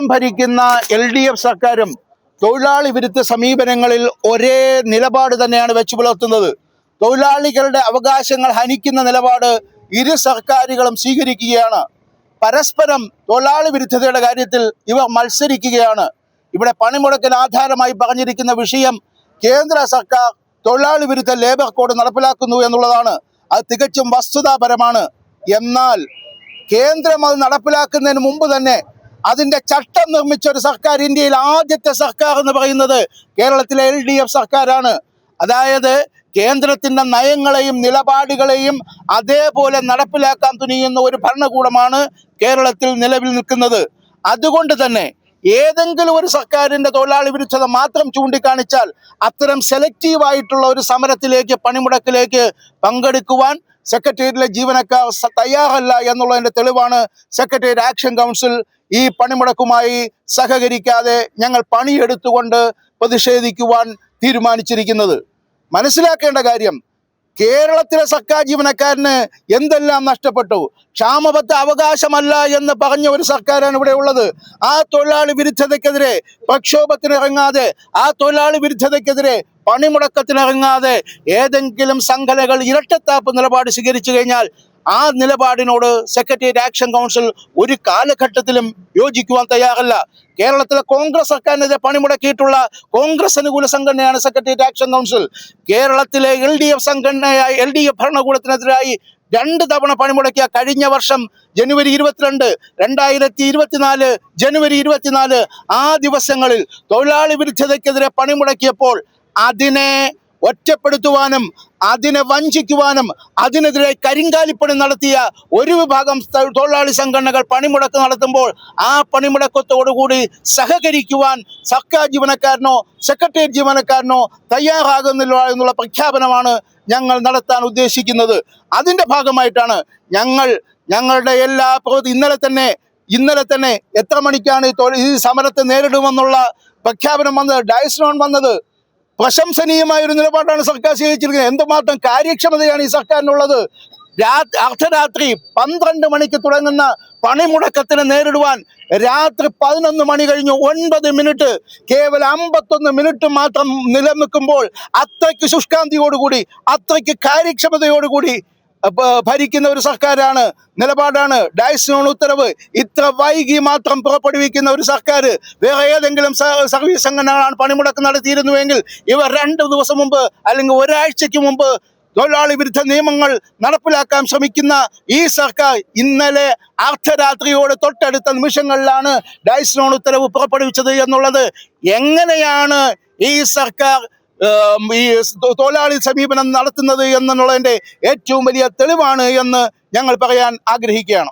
കേരളം ഭരിക്കുന്ന L D F സർക്കാരും തൊഴിലാളി വിരുദ്ധ സമീപനങ്ങളിൽ ഒരേ നിലപാട് തന്നെയാണ് വെച്ചു പുലർത്തുന്നത്. തൊഴിലാളികളുടെ അവകാശങ്ങൾ ഹനിക്കുന്ന നിലപാട് ഇരു സർക്കാരുകളും സ്വീകരിക്കുകയാണ്. പരസ്പരം തൊഴിലാളി വിരുദ്ധതയുടെ കാര്യത്തിൽ ഇവർ മത്സരിക്കുകയാണ്. ഇവിടെ പണിമുടക്കിന് ആധാരമായി പറഞ്ഞിരിക്കുന്ന വിഷയം കേന്ദ്ര സർക്കാർ തൊഴിലാളി വിരുദ്ധ ലേബർ കോഡ് നടപ്പിലാക്കുന്നു എന്നുള്ളതാണ്. അത് തികച്ചും വസ്തുതാപരമാണ്. എന്നാൽ കേന്ദ്രം അത് നടപ്പിലാക്കുന്നതിന് മുമ്പ് തന്നെ അതിന്റെ ചട്ടം നിർമ്മിച്ച ഒരു സർക്കാർ ഇന്ത്യയിൽ ആദ്യത്തെ സർക്കാർ എന്ന് പറയുന്നത് കേരളത്തിലെ എൽ ഡി എഫ് സർക്കാരാണ്. അതായത് കേന്ദ്രത്തിന്റെ നയങ്ങളെയും നിലപാടുകളെയും അതേപോലെ നടപ്പിലാക്കാൻ തുനിയുന്ന ഒരു ഭരണകൂടമാണ് കേരളത്തിൽ നിലവിൽ നിൽക്കുന്നത്. അതുകൊണ്ട് തന്നെ ഏതെങ്കിലും ഒരു സർക്കാരിന്റെ തൊഴിലാളി വിരുദ്ധത മാത്രം ചൂണ്ടിക്കാണിച്ചാൽ അത്തരം സെലക്റ്റീവ് ആയിട്ടുള്ള ഒരു സമരത്തിലേക്ക് പണിമുടക്കിലേക്ക് പങ്കെടുക്കുവാൻ സെക്രട്ടേറിയറ്റിലെ ജീവനക്കാർ തയ്യാറല്ല എന്നുള്ളതിന്റെ തെളിവാണ് സെക്രട്ടേറിയറ്റ് ആക്ഷൻ കൗൺസിൽ ഈ പണിമുടക്കുമായി സഹകരിക്കാതെ ഞങ്ങൾ പണിയെടുത്തുകൊണ്ട് പ്രതിഷേധിക്കുവാൻ തീരുമാനിച്ചിരിക്കുന്നത്. മനസ്സിലാക്കേണ്ട കാര്യം കേരളത്തിലെ സർക്കാർ ജീവനക്കാരന് എന്തെല്ലാം നഷ്ടപ്പെട്ടു? ക്ഷാമബദ്ധ അവകാശമല്ല എന്ന് പറഞ്ഞ ഒരു സർക്കാരാണ് ഇവിടെ ഉള്ളത്. ആ തൊഴിലാളി വിരുദ്ധതയ്ക്കെതിരെ പ്രക്ഷോഭത്തിനിറങ്ങാതെ ആ തൊഴിലാളി വിരുദ്ധതയ്ക്കെതിരെ പണിമുടക്കത്തിനിറങ്ങാതെ ഏതെങ്കിലും സംഘടനകൾ ഇരട്ടത്താപ്പ് നിലപാട് സ്വീകരിച്ചു കഴിഞ്ഞാൽ ആ നിലപാടിനോട് സെക്രട്ടേറിയറ്റ് ആക്ഷൻ കൗൺസിൽ ഒരു കാലഘട്ടത്തിലും യോജിക്കുവാൻ തയ്യാറല്ല. കേരളത്തിലെ കോൺഗ്രസ് സർക്കാരിനെതിരെ പണിമുടക്കിയിട്ടുള്ള കോൺഗ്രസ് അനുകൂല സംഘടനയാണ് സെക്രട്ടേറിയറ്റ് ആക്ഷൻ കൗൺസിൽ കേരളത്തിലെ എൽ ഡി എഫ് സംഘടനയായ എൽ ഡി എഫ് ഭരണകൂടത്തിനെതിരായി രണ്ട് തവണ പണിമുടക്കിയ കഴിഞ്ഞ വർഷം ജനുവരി ഇരുപത്തിരണ്ട് രണ്ടായിരത്തി ഇരുപത്തിനാല് ജനുവരി ഇരുപത്തിനാല് ആ ദിവസങ്ങളിൽ തൊഴിലാളി വിരുദ്ധതയ്ക്കെതിരെ പണിമുടക്കിയപ്പോൾ അതിനെ ഒറ്റപ്പെടുത്തുവാനും അതിനെ വഞ്ചിക്കുവാനും അതിനെതിരെ കരിങ്കാലിപ്പണി നടത്തിയ ഒരു വിഭാഗം തൊഴിലാളി സംഘടനകൾ പണിമുടക്ക് നടത്തുമ്പോൾ ആ പണിമുടക്കത്തോടുകൂടി സഹകരിക്കുവാൻ സർക്കാർ ജീവനക്കാരനോ സെക്രട്ടേറിയറ്റ് ജീവനക്കാരനോ തയ്യാറാകുന്നില്ല എന്നുള്ള പ്രഖ്യാപനമാണ് ഞങ്ങൾ നടത്താൻ ഉദ്ദേശിക്കുന്നത്. അതിന്റെ ഭാഗമായിട്ടാണ് ഞങ്ങൾ ഞങ്ങളുടെ എല്ലാ പ്രവൃത്തി ഇന്നലെ തന്നെ ഇന്നലെ തന്നെ എത്ര മണിക്കാണ് ഈ സമരത്തെ നേരിടുമെന്നുള്ള പ്രഖ്യാപനം വന്നത് ഡയസ്നോൺ വന്നത്. പ്രശംസനീയമായ ഒരു നിലപാടാണ് സർക്കാർ സ്വീകരിച്ചിരിക്കുന്നത്. എന്തുമാത്രം കാര്യക്ഷമതയാണ് ഈ സർക്കാരിനുള്ളത്? അർദ്ധരാത്രി പന്ത്രണ്ട് മണിക്ക് തുടങ്ങുന്ന പണിമുടക്കത്തിന് നേരിടുവാൻ രാത്രി പതിനൊന്ന് മണി കഴിഞ്ഞു ഒൻപത് മിനിറ്റ് കേവലം അമ്പത്തൊന്ന് മിനിറ്റ് മാത്രം നിലനിൽക്കുമ്പോൾ അത്രയ്ക്ക് ശുഷ്കാന്തിയോടുകൂടി അത്രയ്ക്ക് കാര്യക്ഷമതയോടുകൂടി ഭരിക്കുന്ന ഒരു സർക്കാരാണ്. നിലപാടാണ്. ഡയസ്നോൺ ഉത്തരവ്. ഇത്ര വൈകി മാത്രം പുറപ്പെടുവിക്കുന്ന ഒരു സർക്കാർ വേറെ ഏതെങ്കിലും സർവീസ് സംഘടനകളാണ് പണിമുടക്ക് നടത്തിയിരുന്നുവെങ്കിൽ ഇവർ രണ്ട് ദിവസം മുമ്പ് അല്ലെങ്കിൽ ഒരാഴ്ചയ്ക്ക് മുമ്പ് തൊഴിലാളി വിരുദ്ധ നിയമങ്ങൾ നടപ്പിലാക്കാൻ ശ്രമിക്കുന്ന ഈ സർക്കാർ ഇന്നലെ അർദ്ധരാത്രിയോട് തൊട്ടടുത്ത നിമിഷങ്ങളിലാണ് ഡയസ്നോൺ ഉത്തരവ് പുറപ്പെടുവിച്ചത് എന്നുള്ളത്. എങ്ങനെയാണ് ഈ സർക്കാർ ഈ തൊഴിലാളി സമീപനം നടത്തുന്നത് എന്നുള്ളതിന്റെ ഏറ്റവും വലിയ തെളിവാണ് എന്ന് ഞങ്ങൾ പറയാൻ ആഗ്രഹിക്കുകയാണ്.